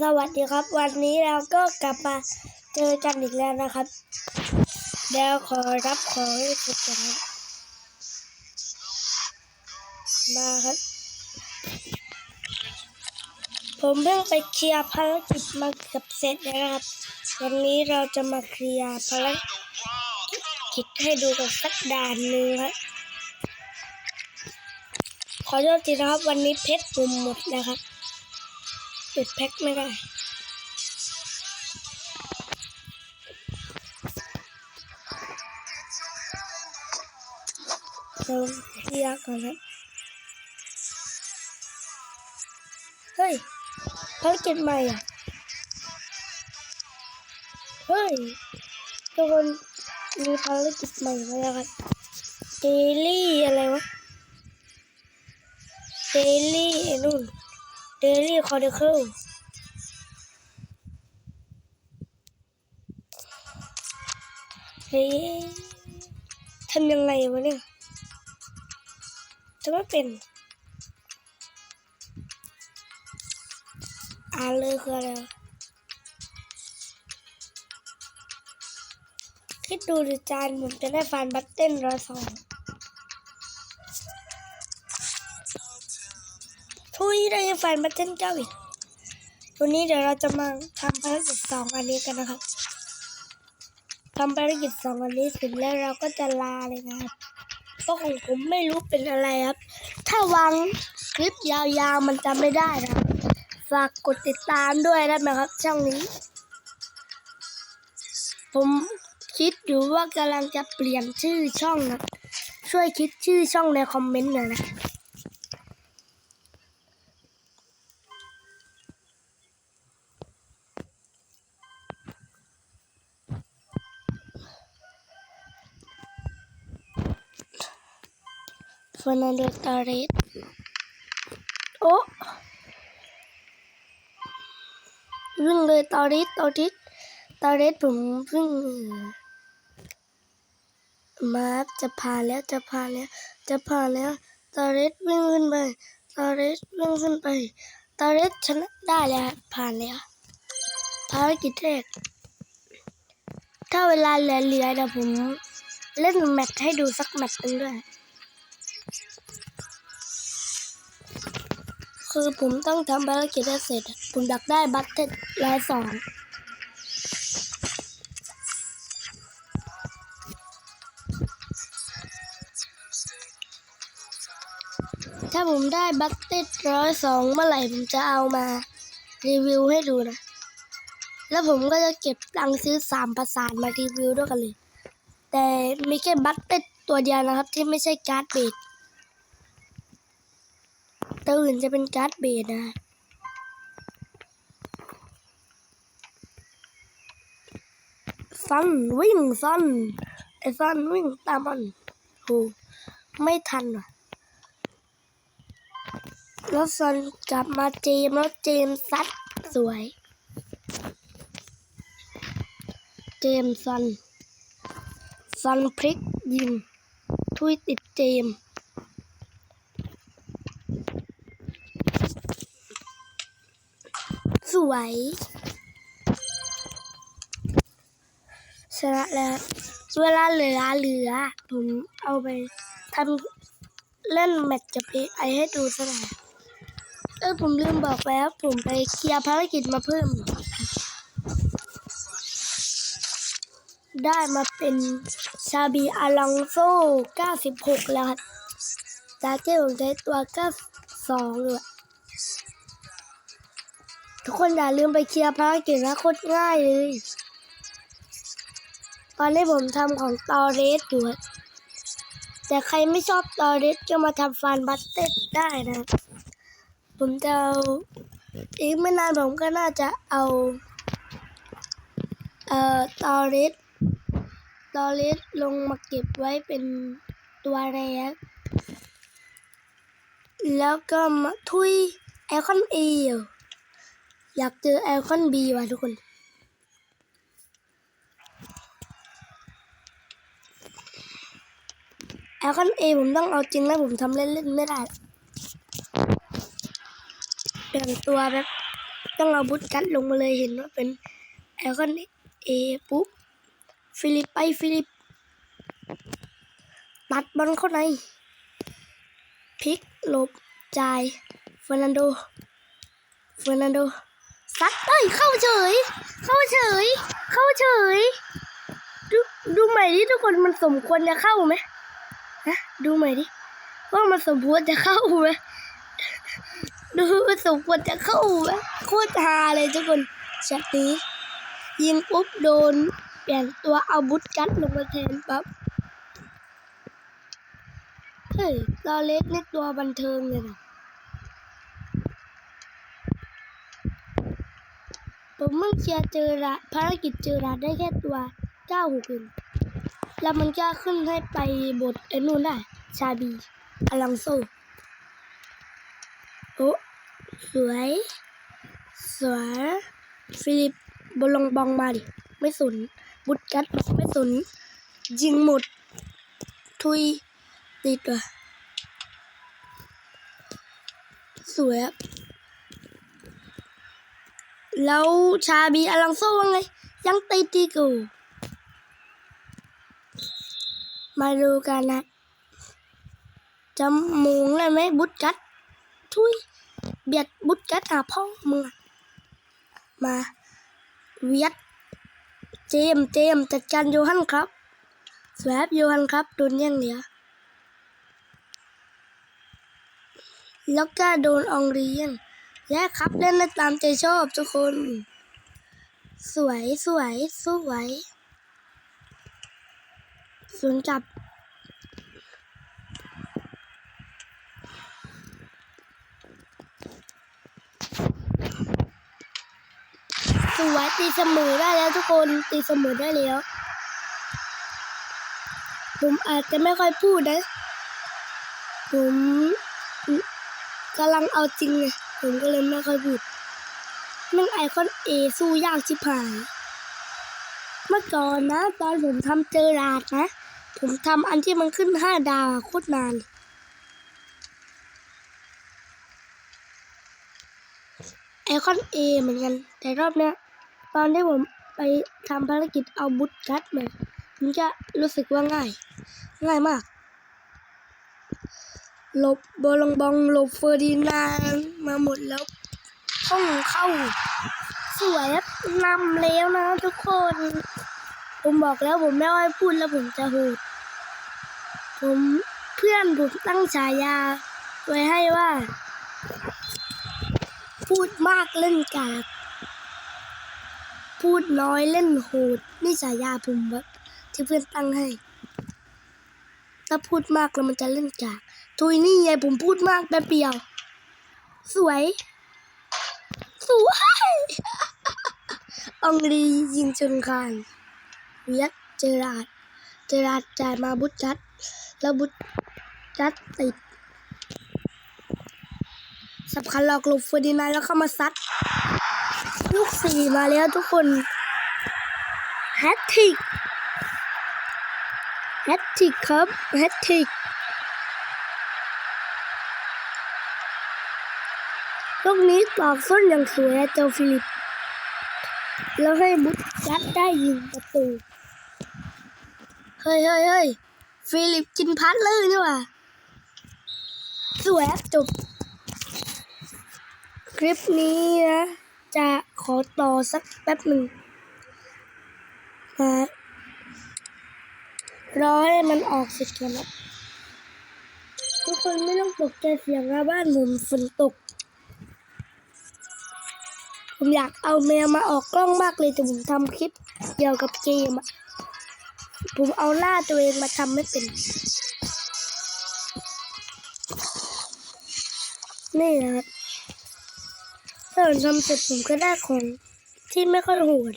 สวัสดีครับ วันนี้เราก็กลับมาเจอกันอีกแล้วนะครับเดี๋ยวขอรับของให้สุดนะครับ มาครับ ผมเพิ่งไปเคลียร์ภารกิจมาเกือบเสร็จแล้วนะครับ วันนี้เราจะมาเคลียร์ภารกิจให้ดูกันสักด่านหนึ่งครับขอโทษทีนะครับวันนี้เพชรปุ่มหมดนะครับ ปิดแพ็คไม่ได้เราเคลียร์ก่อนครับเฮ้ยภารกิจใหม่อะ เฮ้ยทุกคนมีภารกิจใหม่มาแล้วครับเดลี่อะไรวะเดลี่ไอ้นู่น ดลี่คอร์ดิเคิลเฮ้ยทำยังไงวะเนี่ยจะไม่เป็นอ่านเลยคืออะไรคิดดูดิจานผมจะได้ฟันบัตเต้นร้อยสอง ทุยได้ยังฝันมาเต้นเจ้าอีกวันนี้เดี๋ยวเราจะมาทำภารกิจสองอันนี้กันนะครับทำภารกิจสองอันนี้เสร็จแล้วเราก็จะลาเลยนะครับเพราะของผมไม่รู้เป็นอะไรครับ ถ้าวางคลิปยาวๆมันจะไม่ได้นะฝากกดติดตามด้วยได้ไหมครับ ช่องนี้ ผมคิดอยู่ว่ากำลังจะเปลี่ยนชื่อช่องนะช่วยคิดชื่อช่องในคอมเมนต์หน่อยนะ ฟอร์นันโดตาเรสโอ้วิ่งเลยตาเรสตาเรสตาเรสผมวิ่งมาจะผ่านแล้วจะผ่านแล้ว จะผ่านแล้วตาเรสวิ่งขึ้นไปตาเรสวิ่งขึ้นไปตาเรสชนะได้แล้วผ่านแล้วภารกิจแรกถ้าเวลาเหลือๆเดี๋ยวผมเล่นแมตช์ให้ดูสักแมตช์หนึงด้วย คือผมต้องทำภารกิจให้เสร็จ ผมอยากได้บัตเต็ดร้อยสองถ้าผมได้บัตเต็ดร้อยสองเมื่อไหร่ผมจะเอามารีวิวให้ดูนะ แล้วผมก็จะเก็บตังค์ซื้อสามประสานมารีวิวด้วยกันเลย แต่มีแค่บัตเต็ดตัวเดียวนะครับที่ไม่ใช่การ์ดเบด ตัวอื่นจะเป็นการ์ดเบสนะซันวิ่งซันไอ้ซันวิ่งตามมันโหไม่ทันว่ะแล้วซันกลับมาเจมแล้วเจมซัดสวย เจมซันซันพลิกยิงทุยติดเจมส์ ส วย ชนะแล้วเวลาเหลือเหลือ ผมเอาไปทำเล่นแมตช์กับไอให้ดูซะหน่อยเออผมลืมบอกแล้ว ผมไปเคลียร์ภารกิจมาเพิ่ม ได้มาเป็นชาบีอาลองโซ96 แล้วครับจากที่ผมใช้ตัว92เลย ทุกคนอย่าลืมไปเคลียร์ภารกิจนะโคตรง่ายเลย ตอนนี้ผมทำของตอเรสอยู่แต่ใครไม่ชอบตอเรสก็มาทำฟันบัตเต็ดได้นะ ผมจะเอาอีกไม่นานผมก็น่าจะเอา เอ่อตอเรสตอเรสลงมาเก็บไว้เป็นตัวแรกแล้วก็มาทุยไอคอนเอล อยากเจอไอคอนบีว่ะทุกคนไอคอนเอผมต้องเอาจริงแล้วผมทำเล่นๆไม่ได้เปลี่ยนตัวแบบต้องเอาบุตกัดลงมาเลยเห็นว่าเป็นไอคอนเอปุ๊บฟิลิปไปฟิลิปตัดบอลเข้าในพลิกหลบจ่ายเฟอร์นันโดเฟอร์นันโด ซัดเอ้ยเข้าเฉย เข้าเฉย เข้าเฉย ดูดูใหม่ดิทุกคนมันสมควรจะเข้าไหมฮะดูใหม่ดิว่ามันสมควรจะเข้าไหมดูมันสมควรจะเข้าไหมโคตรฮาเลยทุกคนช็อตนี้ยิงปุ๊บโดนเปลี่ยนตัวเอาบุตกัดลงมาแทนปั๊บเฮ้ยลอเล็กนี่ตัวบันเทิงเลยนะ ผมเพิ่งเคลียร์เจอละภารกิจเจอละได้แค่ตัวเก้าหกเองแล้วมันก็ขึ้นให้ไปบทไอ้นู่นได้ ชาบีอลังโซโอ้สวย สวย ฟิลิปบอลงบองมาดิ ไม่สน บุตกัดบอกไม่สน ยิงหมด ทุย ติดว่ะสวยอะ แล้วชาบีอลังโซว่าไง ยังติดอีกู มาดูกันนะจะมงได้ไหมบุตกัด ทุย เบียดบุตกัดหาพ่อมึงอะมาเวียดเจมเจมจัดการโยฮันครับสวบโยฮันครับโดนแย่งเหลียแล้วก็โดนอองรีย่ง แย่ครับเล่นได้ตามใจชอบทุกคน สวยสวยสวยสวนกับสวยตีเสมอได้แล้วทุกคนตีเสมอได้แล้ว ผมอาจจะไม่ค่อยพูดนะ ผมกำลังเอาจริงไง ผมก็เลยไม่ค่อยพูดแม่งไอคอนเอสู้ยากชิบหาย เมื่อก่อนนะ ตอนผมทำเจอราดนะ ผมทำอันที่มันขึ้นห้าดาวโคตรนานไอคอนเอเหมือนกัน แต่รอบเนี้ย ตอนที่ผมไปทำภารกิจเอาบุตรกัดมาผมจะรู้สึกว่าง่าย ง่ายมาก ลบบอลงบองหลบเฟอร์ดินานมาหมดแล้วท่องเข้า สวยนำแล้วนะทุกคน ผมบอกแล้วผมไม่ค่อยพูดแล้วผมจะโหดผมเพื่อนผมตั้งฉายา ไว้ให้ว่า พูดมากเล่นกากพูดน้อยเล่นโหดนี่ฉายาผมแบบที่เพื่อนตั้งให้ ถ้าพูดมากแล้วมันจะเล่นกากทุยนี่ไงผมพูดมากแป๊บเดียว สวย สวยองรียิงชนคานเวียดเจอราดเจอราดจ่ายมาบุตจัด แล้วบุตจัดติดสำคัญหลอกหลบเฟอร์ดินานแล้วเข้ามาซัด ลูกสี่มาแล้วทุกคนแฮตทริก แฮตทิกครับแฮตทิกลูกนี้ตอกส้นอย่างสวยเจ้าฟิลิป แล้วให้บุตจัดได้ยิงประตู เฮ้ยเฮ้ยเฮ้ยฟิลิปกินพัดเลยนี่ว่าสวยจบ คลิปนี้นะ จะขอต่อสักแป๊บหนึ่งนะ รอให้มันออกเสร็จก่อนนะทุกคนไม่ต้องตกใจเสียงนะบ้านผมฝนตก ผมอยากเอาแมวมาออกกล้องมากเลยแต่ผมทำคลิปเกี่ยวกับเกมอะผมเอาล่าตัวเองมาทำไม่เป็น นี่นะครับถ้าผมทำเสร็จผมก็ได้ของที่ไม่ค่อยโหด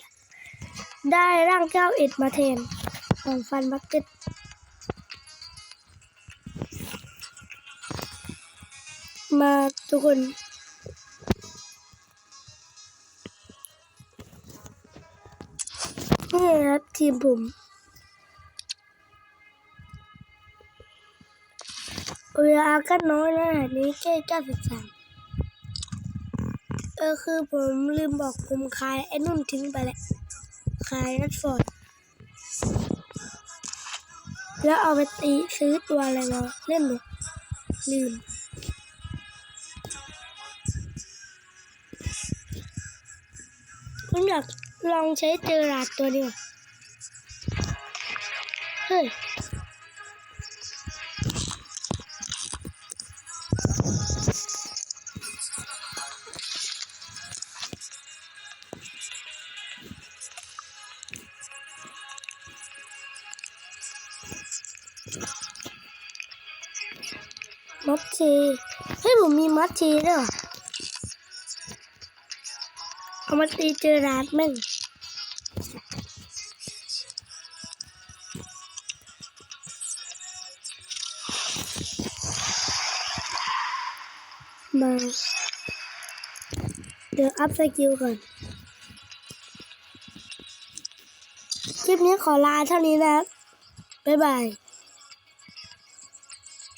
ได้ร่างเก้าเอ็ดมาแทน ของฟันบักเก็ตมาทุกคนนี่ครับทีมผมเวลาก็น้อยนะอันนี้แค่เก้าสิบสามเออคือผมลืมบอกผมขายไอ้นุ่นทิ้งไปแหละขายรัดฟอร์ด แล้วเอาไปตีซื้อตัวอะไรมาเล่นหนูลืมผมอยากลองใช้เจอราดตัวนี้ว่ะเฮ้ย มัดชีเฮ้ยผมมีมัดชีด้วยเอามาตีเจอร้านม่งมาเดี๋ยวอัพสกิลก่อน คลิปนี้ขอลาเท่านี้นะ บ๊ายบาย